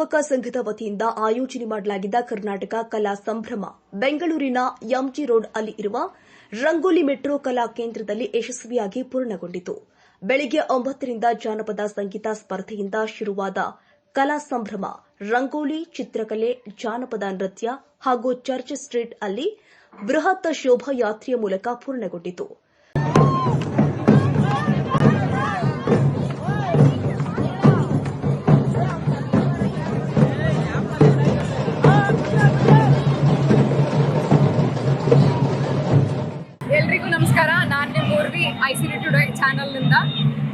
ಯುವಕ ಸಂಘದ ವತಿಯಿಂದ ಆಯೋಜನೆ ಮಾಡಲಾಗಿದ್ದ ಕರ್ನಾಟಕ ಕಲಾ ಸಂಭ್ರಮ ಬೆಂಗಳೂರಿನ ಎಂಜಿ ರೋಡ್ ಅಲ್ಲಿ ಇರುವ ರಂಗೋಲಿ ಮೆಟ್ರೋ ಕಲಾ ಕೇಂದ್ರದಲ್ಲಿ ಯಶಸ್ವಿಯಾಗಿ ಪೂರ್ಣಗೊಂಡಿತು. ಬೆಳಗ್ಗೆ ಒಂಬತ್ತರಿಂದ ಜಾನಪದ ಸಂಗೀತ ಸ್ಪರ್ಧೆಯಿಂದ ಶುರುವಾದ ಕಲಾ ಸಂಭ್ರಮ, ರಂಗೋಲಿ, ಚಿತ್ರಕಲೆ, ಜಾನಪದ ನೃತ್ಯ ಹಾಗೂ ಚರ್ಚ್ ಸ್ಟ್ರೀಟ್ ಅಲ್ಲಿ ಬೃಹತ್ ಶೋಭಾಯಾತ್ರೆಯ ಮೂಲಕ ಪೂರ್ಣಗೊಂಡಿತು.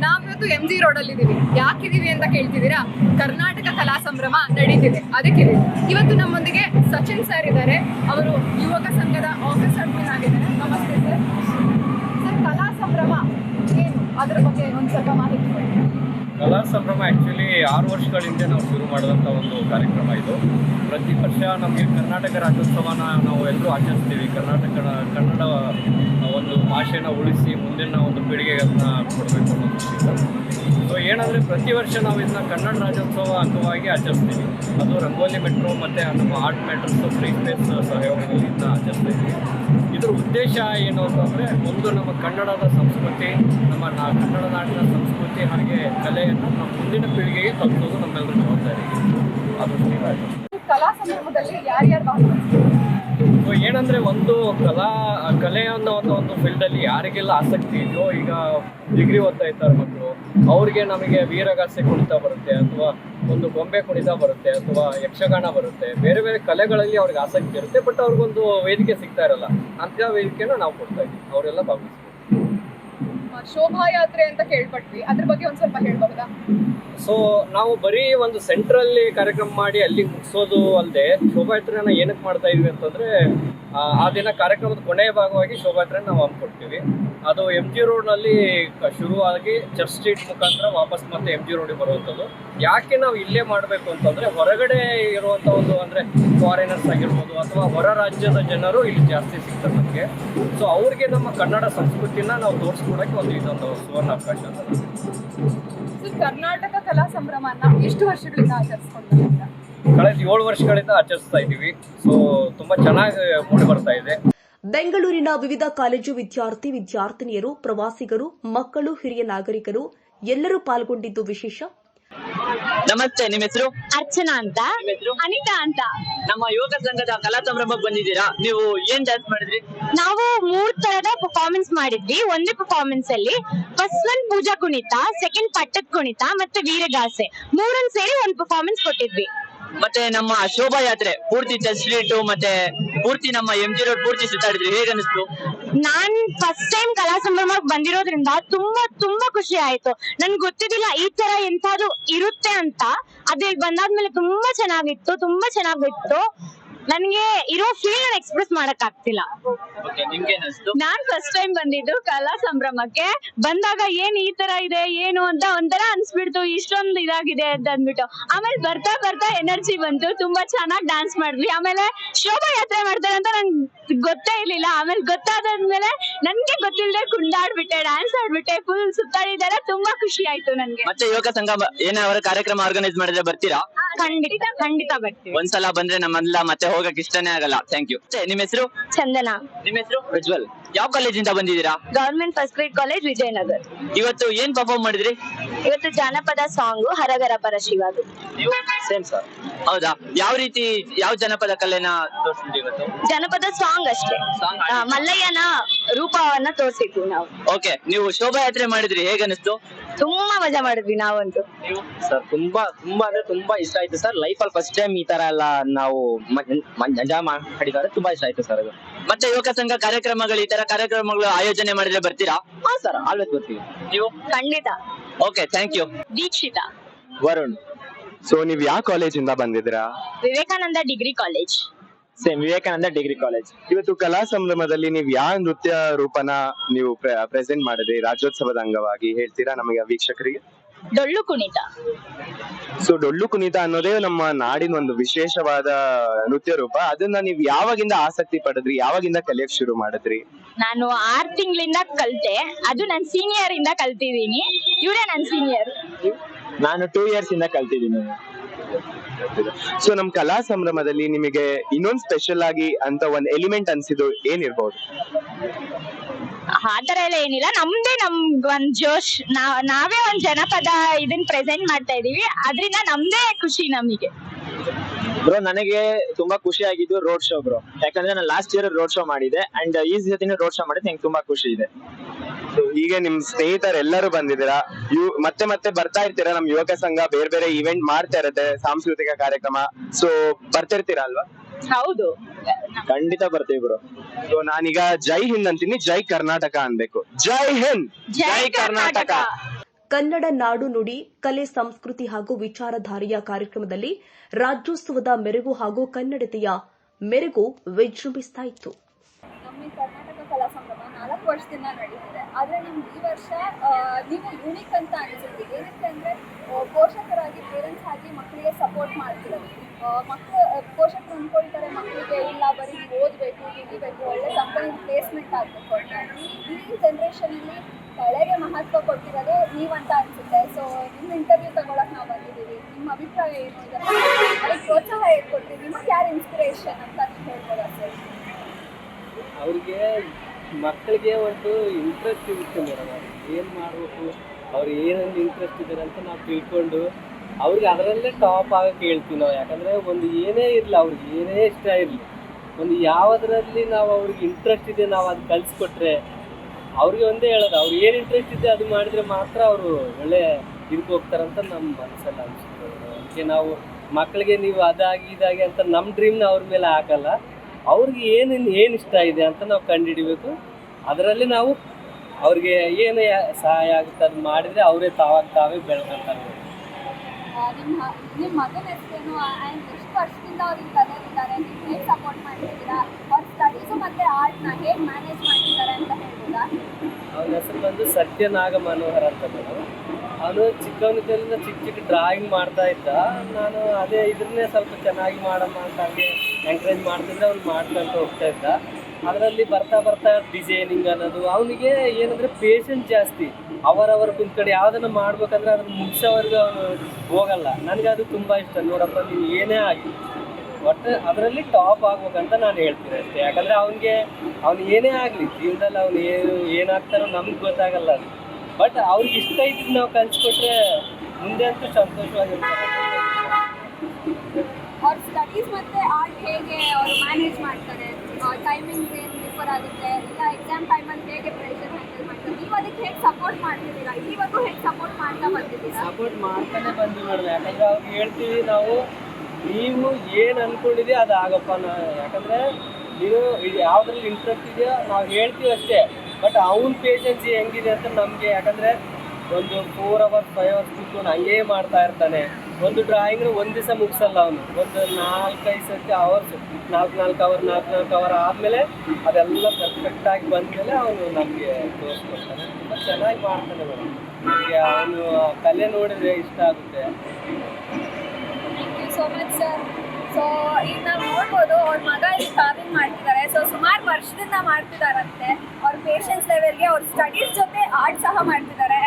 ನಾವಿವತ್ತು ಎಂ ಜಿ ಅಲ್ಲಿ ಇದ್ದೀವಿ ಯಾಕಿದೀವಿ ಅಂತ ಕೇಳ್ತಿದ್ದೀರಾ? ಕರ್ನಾಟಕ ಕಲಾ ಸಂಭ್ರಮ ನಡೀತಿದೆ. ಅದಕ್ಕೆ ಇವತ್ತು ನಮ್ಮೊಂದಿಗೆ ಸಚಿನ್ ಸರ್ ಇದ್ದಾರೆ. ಅವರು ಯುವಕ ಸಂಘದ ಆಫೀಸ್ ಅಡ್ಮಿನ್ ಆಗಿದ್ದಾರೆ. ನಮಸ್ತೆ ಸರ್ ಸರ್ ಕಲಾ ಸಂಭ್ರಮ ಏನು? ಅದರ ಬಗ್ಗೆ ಒಂದು ಸ್ವಲ್ಪ ಮಾಹಿತಿ ಕಲಾ ಸಂಭ್ರಮ ಆ್ಯಕ್ಚುಲಿ ಆರು ವರ್ಷಗಳ ಹಿಂದೆ ನಾವು ಶುರು ಮಾಡಿದಂಥ ಒಂದು ಕಾರ್ಯಕ್ರಮ ಇದು. ಪ್ರತಿ ವರ್ಷ ನಮಗೆ ಕರ್ನಾಟಕ ರಾಜ್ಯೋತ್ಸವನ ನಾವು ಎಲ್ಲರೂ ಆಚರಿಸ್ತೀವಿ. ಕರ್ನಾಟಕ ಕನ್ನಡ ಒಂದು ಭಾಷೆನ ಉಳಿಸಿ ಮುಂದಿನ ಒಂದು ಪೀಳಿಗೆಗೆ ಅದನ್ನ ಕೊಡಬೇಕು ಅನ್ನೋ ದೃಷ್ಟಿಯಿಂದ ಸೊ ಏನಂದರೆ ಪ್ರತಿ ವರ್ಷ ನಾವು ಇದನ್ನ ಕನ್ನಡ ರಾಜ್ಯೋತ್ಸವ ಅಂಗವಾಗಿ ಆಚರಿಸ್ತೀವಿ. ಅದು ರಂಗೋಲಿ ಮೆಟ್ರೋ ಮತ್ತು ನಮ್ಮ ಆರ್ಟ್ ಮ್ಯಾಟರ್ಸ್, ಫ್ರೀ ಸ್ಪೇಸ್ ಸಹಯೋಗದಲ್ಲಿ ಇದನ್ನ ಆಚರಿಸ್ತೀವಿ. ಇದ್ರ ಉದ್ದೇಶ ಏನು ಅಂತಂದರೆ ಒಂದು ನಮ್ಮ ಕನ್ನಡದ ಸಂಸ್ಕೃತಿ, ನಮ್ಮ ನಾ, ಕನ್ನಡ ನಾಡಿನ ಸಂಸ್ಕೃತಿ ಹಾಗೆ ಕಲೆಯನ್ನು ನಮ್ಮ ಮುಂದಿನ ಪೀಳಿಗೆಗೆ ತಲುಪೋದು ನಮ್ಮೆಲ್ಲರ ಜವಾಬ್ದಾರಿ. ಅದು. ಕಲಾ ಸಂದರ್ಭದಲ್ಲಿ ಯಾರ್ಯಾರು ಏನಂದರೆ ಒಂದು ಕಲಾ, ಕಲೆ ಅನ್ನೋ ಒಂದು ಫೀಲ್ಡಲ್ಲಿ ಯಾರಿಗೆಲ್ಲ ಆಸಕ್ತಿ ಇದೆಯೋ, ಈಗ ಡಿಗ್ರಿ ಓದ್ತಾ ಇರ್ತಾರೆ ಮಕ್ಕಳು ಅವ್ರಿಗೆ ನಮಗೆ ವೀರಗಾಸೆ ಕುಣಿತ ಬರುತ್ತೆ, ಅಥವಾ ಒಂದು ಗೊಂಬೆ ಕುಣಿತ ಬರುತ್ತೆ, ಅಥವಾ ಯಕ್ಷಗಾನ ಬರುತ್ತೆ. ಬೇರೆ ಬೇರೆ ಕಲೆಗಳಲ್ಲಿ ಅವ್ರಿಗೆ ಆಸಕ್ತಿ ಇರುತ್ತೆ ಬಟ್ ಅವ್ರಿಗೊಂದು ವೇದಿಕೆ ಸಿಗ್ತಾ ಇರಲ್ಲ. ಅಂತ ವೇದಿಕೆನ ನಾವು ಕೊಡ್ತಾ ಇದ್ದೀವಿ. ಅವರೆಲ್ಲ ಭಾಗವಹಿಸ್ತಾರೆ. ಶೋಭಾಯಾತ್ರೆ ಅಂತ ಕೇಳ್ಪಟ್ವಿ. ಅದ್ರ ಬಗ್ಗೆ ಒಂದ್ ಸ್ವಲ್ಪ ಹೇಳ್ಬಹುದಾ? ಸೊ ನಾವು ಬರೀ ಒಂದು ಸೆಂಟ್ರಲ್ಲಿ ಕಾರ್ಯಕ್ರಮ ಮಾಡಿ ಅಲ್ಲಿ ಮುಗಿಸೋದು ಅಲ್ಲದೆ ಶೋಭಾಯಾತ್ರೆನ ಏನಕ್ಕೆ ಮಾಡ್ತಾ ಇದ್ವಿ ಅಂತಂದ್ರೆ ಆ, ದಿನ ಕಾರ್ಯಕ್ರಮದ ಕೊನೆಯ ಭಾಗವಾಗಿ ಶೋಭಾಯಾತ್ರೆ ನಾವು ಹಮ್ಮಿಕೊಡ್ತೀವಿ. ಅದು ಎಂ ಜಿ ರೋಡ್ನಲ್ಲಿ ಶುರುವಾಗಿ ಚರ್ಚ್ ಸ್ಟ್ರೀಟ್ ಮುಖಾಂತರ ವಾಪಸ್ ಮತ್ತೆ ಎಂ ಜಿ ರೋಡಿಗೆ ಬರುವಂಥದ್ದು. ಯಾಕೆ ನಾವು ಇಲ್ಲೇ ಮಾಡಬೇಕು ಅಂತಂದ್ರೆ ಹೊರಗಡೆ ಇರುವಂಥ ಒಂದು ಅಂದರೆ ಫಾರಿನರ್ಸ್ ಆಗಿರ್ಬೋದು ಅಥವಾ ಹೊರ ರಾಜ್ಯದ ಜನರು ಇಲ್ಲಿ ಜಾಸ್ತಿ ಸಿಗ್ತಾರೆ ನಮಗೆ. ಸೊ ಅವ್ರಿಗೆ ನಮ್ಮ ಕನ್ನಡ ಸಂಸ್ಕೃತಿನ ನಾವು ತೋರಿಸ್ಕೊಡಕ್ಕೆ ಒಂದು ಇದೊಂದು ಸುವರ್ಣ ಅವಕಾಶ ಅಂತ. ಕರ್ನಾಟಕ ಕಲಾ ಸಂಭ್ರಮನ ಎಷ್ಟು ವರ್ಷಗಳಿಂದ ಆಚರಿಸ್ಕೊಂಡು ಕಳೆದ ಏಳು ವರ್ಷಗಳಿಂದ ಆಚರಿಸ್ತಾ ಇದ್ದೀವಿ. ಸೊ ತುಂಬಾ ಚೆನ್ನಾಗಿ ಮೂಡಿ ಬರ್ತಾ ಇದೆ. ಬೆಂಗಳೂರಿನ ವಿವಿಧ ಕಾಲೇಜು ವಿದ್ಯಾರ್ಥಿ ವಿದ್ಯಾರ್ಥಿನಿಯರು ಪ್ರವಾಸಿಗರು ಮಕ್ಕಳು ಹಿರಿಯ ನಾಗರಿಕರು ಎಲ್ಲರೂ ಪಾಲ್ಗೊಂಡಿದ್ದು ವಿಶೇಷ. ನಮಸ್ತೆ ನಿಮ್ಮ ಹೆಸರು? ಅರ್ಚನಾ ಅಂತ. ಅನಿತಾ ಅಂತ. ನಮ್ಮ ಯೋಗ ಸಂಘದ ಕಲಾ ಸಂಭ್ರಮಕ್ಕೆ ಬಂದಿದ್ದೀರಾ? ನೀವು ಏನ್ ಡ್ಯಾನ್ಸ್ ಮಾಡಿದ್ರಿ? ನಾವು ಮೂರ್ ತರದ ಪರ್ಫಾರ್ಮೆನ್ಸ್ ಮಾಡಿದ್ವಿ. ಒಂದೇ ಪರ್ಫಾರ್ಮೆನ್ಸ್ ಅಲ್ಲಿ ಫಸ್ಟ್ ಒಂದ್ ಪೂಜಾ ಕುಣಿತ ಸೆಕೆಂಡ್ ಪಟ್ಟದ ಕುಣಿತ ಮತ್ತೆ ವೀರಗಾಸೆ. ಮೂರನ್ ಸೇರಿ ಒಂದ್ ಪರ್ಫಾರ್ಮೆನ್ಸ್ ಕೊಟ್ಟಿದ್ವಿ. ಮತ್ತೆ ನಮ್ಮ ಶೋಭಾಯಾತ್ರೆ ಪೂರ್ತಿ ಚರ್ಚ್ ಮತ್ತೆ ಪೂರ್ತಿ ನಮ್ಮ ಎಂ ಜಿ ರೋಡ್ ಪೂರ್ತಿ ಸುತ್ತಾಡಿದ್ರು. ಹೇಗೆ ಅನಿಸ್ತು? ನಾನ್ ಫಸ್ಟ್ ಟೈಮ್ ಕಲಾ ಸಂಭ್ರಮಕ್ಕೆ ಬಂದಿರೋದ್ರಿಂದ ತುಂಬಾ ತುಂಬಾ ಖುಷಿ ಆಯ್ತು. ನನ್ಗೆ ಗೊತ್ತಿದ್ದಿಲ್ಲ ಈ ತರ ಎಂತಾದ್ರು ಇರುತ್ತೆ ಅಂತ. ಅದೇ ಬಂದಾದ್ಮೇಲೆ ತುಂಬಾ ಚೆನ್ನಾಗಿತ್ತು ತುಂಬಾ ಚೆನ್ನಾಗಿತ್ತು ನನ್ಗೆ ಇರೋ ಫೀಲ್ ಎಕ್ಸ್ಪ್ರೆಸ್ ಮಾಡಕ್ ಆಗ್ತಿಲ್ಲ ನಾನ್ ಫಸ್ಟ್ ಟೈಮ್ ಬಂದಿದ್ದು ಕಲಾ ಸಂಭ್ರಮಕ್ಕೆ. ಬಂದಾಗ ಏನ್ ಈ ತರ ಇದೆ ಏನು ಅಂತ ಒಂಥರ ಅನ್ಸ್ಬಿಡ್ತು ಇಷ್ಟೊಂದು ಇದಾಗಿದೆ ಅಂತ ಅಂದ್ಬಿಟ್ಟು. ಆಮೇಲೆ ಬರ್ತಾ ಬರ್ತಾ ಎನರ್ಜಿ ಬಂತು ತುಂಬಾ ಚೆನ್ನಾಗಿ ಡ್ಯಾನ್ಸ್ ಮಾಡಿದ್ವಿ. ಆಮೇಲೆ ಶೋಭಾಯಾತ್ರೆ ಮಾಡ್ತಾರೆ ಅಂತ ನಂಗೆ ಗೊತ್ತೇ ಇರ್ಲಿಲ್ಲ. ಆಮೇಲೆ ಗೊತ್ತಾದ್ಮೇಲೆ ನನ್ಗೆ ಗೊತ್ತಿಲ್ಲದೆ ಕುಂಡಾಡ್ಬಿಟ್ಟೆ ಡ್ಯಾನ್ಸ್ ಆಡ್ಬಿಟ್ಟೆ ಫುಲ್ ಸುತ್ತಾಡಿದಾರೆ ತುಂಬಾ ಖುಷಿ ಆಯ್ತು ನನ್ಗೆ. ಮತ್ತೆ ಯುವಕ ಸಂಘ ಏನೋ ಅವರ ಕಾರ್ಯಕ್ರಮ ಆರ್ಗನೈಸ್ ಮಾಡಿದ್ರೆ ಬರ್ತೀರಾ? ಖಂಡಿತ ಖಂಡಿತ ಬರ್ತೀವಿ. ಒಂದ್ಸಲ ಬಂದ್ರೆ ನಮ್ಮೆಲ್ಲ ಮತ್ತೆ ಹೋಗಕ್ ಇಷ್ಟನೇ ಆಗಲ್ಲ. ಥ್ಯಾಂಕ್ ಯು ನಿಮ್ಮ ಹೆಸರು? ಚಂದನಾ. ನಿಮ್ಮ ಹೆಸರು? ಪ್ರಜ್ವಲ್. ಯಾವ ಕಾಲೇಜಿಂದ ಬಂದಿದ್ದೀರಾ? Government first grade college Vijayanagar. ಇವತ್ತು ಏನ್ ಪರ್ಫಾರ್ಮ್ ಮಾಡಿದ್ರಿ? ಇವತ್ತು ಜಾನಪದ ಸಾಂಗ್ ಹರಗರ ಶಿವ ಸೇಮ್ ಸರ್ ಹೌದಾ? ಯಾವ ರೀತಿ ಯಾವ ಜನಪದ ಕಲೆನ ತೋರಿಸಿದ್ರಿ ಇವತ್ತು? ಜನಪದ ಸಾಂಗ್ ಅಷ್ಟೇ. Song ಆ, ಮಲ್ಲಯ್ಯನ ರೂಪವನ್ನ ತೋರಿಸಿದ್ವಿ ನಾವು. ಓಕೆ ನೀವು ಶೋಭಾಯಾತ್ರೆ ಮಾಡಿದ್ರಿ ಹೇಗನಿಸ್ತು ತುಂಬಾ ಮಜಾ ಮಾಡಿದ್ವಿ ನಾವಂತೂ. ನೀವು? ಸರ್ ತುಂಬಾ ತುಂಬಾ ಅಂದ್ರೆ ತುಂಬಾ ಇಷ್ಟ ಆಯ್ತು ಸರ್ ಲೈಫ್ ಅಲ್ಲಿ ಫಸ್ಟ್ ಟೈಮ್ ಈ ತರ ಎಲ್ಲ ನಾವು ಮಜಾ ಮಾಡಿದ್ದಾರೆ ತುಂಬಾ ಇಷ್ಟ ಆಯ್ತು ಸರ್ ಅದು. ಮತ್ತೆ ಯುವಕ ಸಂಘ ಕಾರ್ಯಕ್ರಮಗಳು ಈ ತರ ಕಾರ್ಯಕ್ರಮಗಳು ಆಯೋಜನೆ ಮಾಡಿದ್ರೆ ಬರ್ತೀರಾ? ಹಾ ಸರ್ ಆಲ್ವೇಸ್ ಬರ್ತೀವಿ. ನೀವು? ಖಂಡಿತ. Okay thank you Dikshita. Varun so ನೀವ್ ಯಾವ ಕಾಲೇಜಿಂದ ಬಂದಿದ್ದೀರಾ? Vivekananda degree college. Same Vivekananda degree college. ಇವತ್ತು ಕಲಾ ಸಂಭ್ರಮದಲ್ಲಿ ನೀವು ಯಾವ ನೃತ್ಯ ರೂಪನ ನೀವು ಪ್ರೆಸೆಂಟ್ ಮಾಡಿದ್ರಿ? ರಾಜ್ಯೋತ್ಸವದ ಅಂಗವಾಗಿ ಹೇಳ್ತೀರಾ ನಮಗೆ ವೀಕ್ಷಕರಿಗೆ? ಡೊಳ್ಳು ಕುಣಿತ. ಸೊ ಡೊಳ್ಳು ಕುಣಿತ ಅನ್ನೋದೇ ನಮ್ಮ ನಾಡಿನ ಒಂದು ವಿಶೇಷವಾದ ನೃತ್ಯ ರೂಪ. ಅದನ್ನ ನೀವು ಯಾವಾಗಿಂದ ಆಸಕ್ತಿ ಪಡೆದ್ರಿ? ಯಾವಾಗಿಂದ ಕಲಿಯಕ್ ಶುರು ಮಾಡಿದ್ರಿ? ನಾನು ಆರ್ ತಿಂಗಳಿಂದ ಕಲ್ತೆ. ಅದು ನನ್ ಸೀನಿಯರ್ ಇಂದ ಕಲ್ತಿದೀನಿ ಇವರೇ ನನ್ ಸೀನಿಯರ್ ನಾನು ಟೂ ಇಯರ್ಸ್ ಇಂದ ಕಲ್ತಿದ್ದೀನಿ. ಸೊ ನಮ್ ಕಲಾ ಸಂಭ್ರಮದಲ್ಲಿ ನಿಮಗೆ ಇನ್ನೊಂದ್ ಸ್ಪೆಷಲ್ ಆಗಿ ಅಂತ ಒಂದ್ ಎಲಿಮೆಂಟ್ ಅನ್ಸಿದ್ದು ಏನಿರ್ಬೋದು? ಆತರ ಎಲ್ಲ ಏನಿಲ್ಲ. ನಮ್ದೇ ನಮ್ಗ್ ಒಂದ್ ಜೋಶ್ ನಾವ್ ನಾವೇ ಒಂದ್ ಜನಪದ ಇದನ್ ಪ್ರೆಸೆಂಟ್ ಮಾಡ್ತಾ ಇದೀವಿ. ಅದ್ರಿಂದ ನಮ್ದೇ ಖುಷಿ ನಮಗೆ. ಬ್ರೋ ನನಗೆ ತುಂಬಾ ಖುಷಿ ಆಗಿದ್ದು ರೋಡ್ ಶೋ ಬ್ರೋ ಯಾಕಂದ್ರೆ ನಾನು ಲಾಸ್ಟ್ ಇಯರ್ ರೋಡ್ ಶೋ ಮಾಡಿದೆ ಅಂಡ್ ಈ ಸತಿನೂ ರೋಡ್ ಶೋ ಮಾಡಿದ್ರೆ ನಂಗೆ ತುಂಬಾ ಖುಷಿ ಇದೆ. ಹೀಗೆ ನಿಮ್ ಸ್ನೇಹಿತರೆಲ್ಲರೂ ಬಂದಿದ್ದೀರಾ? ಇವ್ ಮತ್ತೆ ಮತ್ತೆ ಬರ್ತಾ ಇರ್ತೀರಾ? ನಮ್ ಯುವಕ ಸಂಘ ಬೇರೆ ಬೇರೆ ಇವೆಂಟ್ ಮಾಡ್ತಾ ಇರತ್ತೆ ಸಾಂಸ್ಕೃತಿಕ ಕಾರ್ಯಕ್ರಮ. ಸೊ ಬರ್ತಿರ್ತೀರಾ ಅಲ್ವಾ? ಹೌದು. ಖಂಡಿತ ಬರ್ತೀವಿ ಬ್ರೋ. ಸೊ ನಾನೀಗ ಜೈ ಹಿಂದ್ ಅಂತೀನಿ. ಜೈ ಕರ್ನಾಟಕ ಅನ್ಬೇಕು. ಜೈ ಹಿಂದ್! ಜೈ ಕರ್ನಾಟಕ! ಕನ್ನಡ ನಾಡು ನುಡಿ ಕಲೆ ಸಂಸ್ಕೃತಿ ಹಾಗೂ ವಿಚಾರಧಾರೆಯ ಕಾರ್ಯಕ್ರಮದಲ್ಲಿ ರಾಜ್ಯೋತ್ಸವದ ಮೆರುಗು ಹಾಗೂ ಕನ್ನಡತೆಯ ಮೆರುಗು ವಿಜೃಂಭಿಸ್ತಾ ಇತ್ತು ನಮ್ಮ ಈ ಕರ್ನಾಟಕ ಕಲಾ ಸಂಭ್ರಮ ನಾಲ್ಕು ವರ್ಷದಿಂದ ನಡೀತಿದೆ. ಆದರೆ ನಿಮ್ಗೆ ಈ ವರ್ಷ ನೀವು ಯೂನಿಕ್ ಅಂತ ಅನಿಸುತ್ತೆ. ಏನಕ್ಕೆ ಅಂದರೆ ಪೋಷಕರಾಗಿ ಪೇರೆಂಟ್ಸ್ ಆಗಿ ಮಕ್ಕಳಿಗೆ ಸಪೋರ್ಟ್ ಮಾಡ್ತಿರೋದು. ಮಕ್ಕಳು ಪೋಷಕರು ಅಂದ್ಕೊಳ್ತಾರೆ ಮಕ್ಕಳಿಗೆ ಇಲ್ಲ, ಬರೀ ನೀವು ಓದಬೇಕು ದುಡಿಬೇಕು ಒಳ್ಳೆ ಕಂಪನಿ ಪ್ಲೇಸ್ಮೆಂಟ್ ಆಗಬೇಕು ಅಂತ. ಈ ಜನ್ರೇಷನಲ್ಲಿ ಕಳೆಗೆ ಮಹತ್ವ ಕೊಟ್ಟಿರೋದೇ ನೀವಂತ ಅನಿಸುತ್ತೆ. ಸೊ ನಿಮ್ಮ ಇಂಟರ್ವ್ಯೂ ತಗೊಳಕ್ ನಾವು ಬಂದಿದ್ದೀವಿ. ನಿಮ್ಮ ಅಭಿಪ್ರಾಯ ಏನು? ಇದೆ ಪ್ರೋತ್ಸಾಹ ಹೇಗೆ ಕೊಡ್ತೀವಿ ಯಾರು ಇನ್ಸ್ಪಿರೇಷನ್ ಅಂತ ನೀವು ಹೇಳ್ಬೋದು ಸರ್ ಅವ್ರಿಗೆ ಮಕ್ಕಳಿಗೆ ಒಂದು ಇಂಟ್ರೆಸ್ಟ್ ಇರುತ್ತೆ ಮೇಡಮ್. ಅವ್ರಿಗೆ ಏನು ಮಾಡಬೇಕು? ಅವ್ರು ಏನಲ್ಲಿ ಇಂಟ್ರೆಸ್ಟ್ ಇದ್ದಾರೆ ಅಂತ ನಾವು ತಿಳ್ಕೊಂಡು ಅವ್ರಿಗೆ ಅದರಲ್ಲೇ ಟಾಪ್ ಆಗಕ್ಕೆ ಹೇಳ್ತೀವಿ ನಾವು. ಯಾಕಂದರೆ ಒಂದು ಏನೇ ಇರಲಿ, ಅವ್ರಿಗೆ ಏನೇ ಇಷ್ಟ ಇರಲಿ, ಒಂದು ಯಾವುದರಲ್ಲಿ ನಾವು ಅವ್ರಿಗೆ ಇಂಟ್ರೆಸ್ಟ್ ಇದೆ ನಾವು ಅದು ಕಲಿಸ್ಕೊಟ್ರೆ ಅವ್ರಿಗೆ ಒಂದೇ ಹೇಳೋದು. ಅವ್ರು ಏನು ಇಂಟ್ರೆಸ್ಟ್ ಇದೆ ಅದು ಮಾಡಿದರೆ ಮಾತ್ರ ಅವರು ಒಳ್ಳೆ ಇದಕ್ಕೆ ಹೋಗ್ತಾರಂತ ನಮ್ಮ ಮನಸ್ಸಲ್ಲಿ ಅನಿಸುತ್ತೆ. ಅದಕ್ಕೆ ನಾವು ಮಕ್ಕಳಿಗೆ ನೀವು ಅದಾಗಿ ಇದಾಗಿ ಅಂತ ನಮ್ಮ ಡ್ರೀಮ್ನ ಅವ್ರ ಮೇಲೆ ಹಾಕಲ್ಲ. ಅವ್ರಿಗೆ ಏನು ಏನು ಇಷ್ಟ ಇದೆ ಅಂತ ನಾವು ಕಂಡುಹಿಡಿಬೇಕು. ಅದರಲ್ಲಿ ನಾವು ಅವ್ರಿಗೆ ಏನು ಸಹಾಯ ಆಗುತ್ತೆ ಅದು ಮಾಡಿದರೆ ಅವರೇ ತಾವಾಗ ತಾವೇ ಬೆಳ್ಕೊಂತಾರೆ. ನಿಮ್ಮ ನಿಮ್ಮ ಮಗನ ಹೆಸರೇನು? ಆ್ಯಂಡ್ ಎಷ್ಟು ವರ್ಷದಿಂದ ಅವ್ರಿಗೆ ಕಲಿಯಲಿದ್ದಾರೆ ನೀವು ಹೇಗೆ ಸಪೋರ್ಟ್ ಮಾಡ್ತಿದ್ದೀರಾ? ಅವ್ರ ಸ್ಟಡೀಸು ಮತ್ತು ಆರ್ಟ್ನ ಹೇಗೆ ಮ್ಯಾನೇಜ್ ಮಾಡ್ತಿದ್ದಾರೆ ಅಂತ ಹೇಳ್ಬೋದಾ? ಹೆಸರು ಬಂದು ಸತ್ಯನಾಗ ಮನೋಹರ್ ಅಂತ ಮೇಡಮ್. ಅವನು ಚಿಕ್ಕವನಿದ್ದಲ್ಲಿಂದ ಚಿಕ್ಕ ಚಿಕ್ಕ ಡ್ರಾಯಿಂಗ್ ಮಾಡ್ತಾ ಇದ್ದ. ನಾನು ಅದೇ ಇದ್ರನ್ನೇ ಸ್ವಲ್ಪ ಚೆನ್ನಾಗಿ ಮಾಡಮ್ಮ ಅಂತ ಹಂಗೆ ಎಂಕರೇಜ್ ಮಾಡ್ತಿದ್ರೆ ಅವ್ನು ಮಾಡ್ಕೊಂತ ಹೋಗ್ತಾ ಇದ್ದ. ಅದರಲ್ಲಿ ಬರ್ತಾ ಬರ್ತಾ ಡಿಸೈನಿಂಗ್ ಅನ್ನೋದು, ಅವನಿಗೆ ಏನಂದ್ರೆ ಪೇಷನ್ಸ್ ಜಾಸ್ತಿ. ಅವರವರ ಕುಂತ್ಕಡೆ ಯಾವುದನ್ನು ಮಾಡ್ಬೇಕಂದ್ರೆ ಅದನ್ನ ಮುಗಿಸೋವರೆಗೂ ಅವನು ಹೋಗಲ್ಲ. ನನಗೆ ಅದು ತುಂಬ ಇಷ್ಟ. ನೋಡಪ್ಪ, ನೀನು ಏನೇ ಆಗಿ. ಒಟ್ಟು ಅದರಲ್ಲಿ ಟಾಪ್ ಆಗ್ಬೇಕಂತ ನಾನು ಹೇಳ್ತೀನಿ ಅಷ್ಟೇ. ಯಾಕಂದ್ರೆ ಅವನಿಗೆ, ಅವ್ನು ಏನೇ ಆಗಲಿ, ಜೀವನದಲ್ಲಿ ಅವ್ನು ಏನು ಏನಾಗ್ತಾರೋ ನಮ್ಗೆ ಗೊತ್ತಾಗಲ್ಲ ಅದು. ಬಟ್ ಅವ್ರಿಗೆ ಇಷ್ಟ ಇದ್ದು ನಾವು ಕಲಿಸ್ಕೊಟ್ರೆ ಮುಂದೆ ಅಂತೂ ಸಂತೋಷವಾಗಿರುತ್ತೆ. ಅವ್ರ ಸ್ಟಡೀಸ್ ಮತ್ತೆ ಆರ್ಟ್ ಹೇಗೆ ಅವರು ಮ್ಯಾನೇಜ್ ಮಾಡ್ತಾರೆ? ಟೈಮಿಂಗ್ಸ್ ಏನು ಪ್ರಿಫರ್ ಆಗುತ್ತೆ? ಇಲ್ಲ ಎಕ್ಸಾಮ್ ಟೈಮಲ್ಲಿ ಹೇಗೆ ಪ್ರೆಷರ್ ಹ್ಯಾಂಡಲ್ ಮಾಡ್ತಾರೆ? ನೀವು ಅದಕ್ಕೆ ಹೇಗೆ ಸಪೋರ್ಟ್ ಮಾಡ್ತಿದ್ದೀರಾ? ಇಲ್ಲಿವರೆಗೂ ಹೇಗೆ ಸಪೋರ್ಟ್ ಮಾಡ್ತಾ ಬಂದಿದ್ದೀರಾ? ಸಪೋರ್ಟ್ ಮಾಡ್ತಾನೆ ಬಂದ್ವಿ ಮೇಡಮ್ ಯಾಕಂದ್ರೆ ಅವ್ರಿಗೆ ಹೇಳ್ತೀವಿ ನಾವು ನೀವು ಏನು ಅನ್ಕೊಂಡಿದೆ ಅದು ಆಗಪ್ಪ ನಾ ಯಾಕಂದ್ರೆ ನೀವು ಯಾವ್ದ್ರಲ್ಲಿ ಇಂಟ್ರೆಸ್ಟ್ ಇದೆಯೋ ನಾವು ಹೇಳ್ತೀವಿ ಅಷ್ಟೇ. ಬಟ್ ಅವ್ನ ಪೇಷನ್ಸಿ ಹೆಂಗಿದೆ ಅಂತ ನಮಗೆ, ಯಾಕಂದ್ರೆ ಒಂದು ಫೋರ್ ಅವರ್ಸ್ ಫೈವ್ ಅವರ್ಸ್ ಕೂತ್ಕೊಂಡು ಹಂಗೇ ಮಾಡ್ತಾ ಇರ್ತಾನೆ. ಒಂದು ಡ್ರಾಯಿಂಗ್ ಒಂದು ದಿವಸ ಮುಗಿಸಲ್ಲ ಅವನು. ಒಂದು ನಾಲ್ಕೈದು ಸರ್ತಿ ಅವರ್ಸ್ ನಾಲ್ಕು ನಾಲ್ಕು ಅವರ್ ನಾಲ್ಕು ನಾಲ್ಕು ಅವರ್ ಆದಮೇಲೆ ಅದೆಲ್ಲ ಪರ್ಫೆಕ್ಟಾಗಿ ಬಂದಮೇಲೆ ಅವನು ನಮಗೆ ತೋರಿಸ್ಕೊಡ್ತಾನೆ ತುಂಬ ಚೆನ್ನಾಗಿ ಮಾಡ್ತಾನೆ ಮೇಡಮ್. ನಮಗೆ ಅವನು ಕಲೆ ನೋಡಿದ್ರೆ ಇಷ್ಟ ಆಗುತ್ತೆ. ಸೋ ಈಗ ನಾವು ನೋಡ್ಬೋದು ಅವ್ರ ಮಗ ಇಲ್ಲಿ ಮಾಡ್ತಿದ್ದಾರೆ ಸೊ ಸುಮಾರು ವರ್ಷದಿಂದ ಮಾಡ್ತಿದಾರಂತೆ. ಅವ್ರ ಪೇಷನ್ಸ್ ಲೆವೆಲ್ಗೆ ಅವ್ರ ಸ್ಟಡೀಸ್ ಜೊತೆ ಆರ್ಟ್ ಸಹ ಮಾಡ್ತಿದ್ದಾರೆ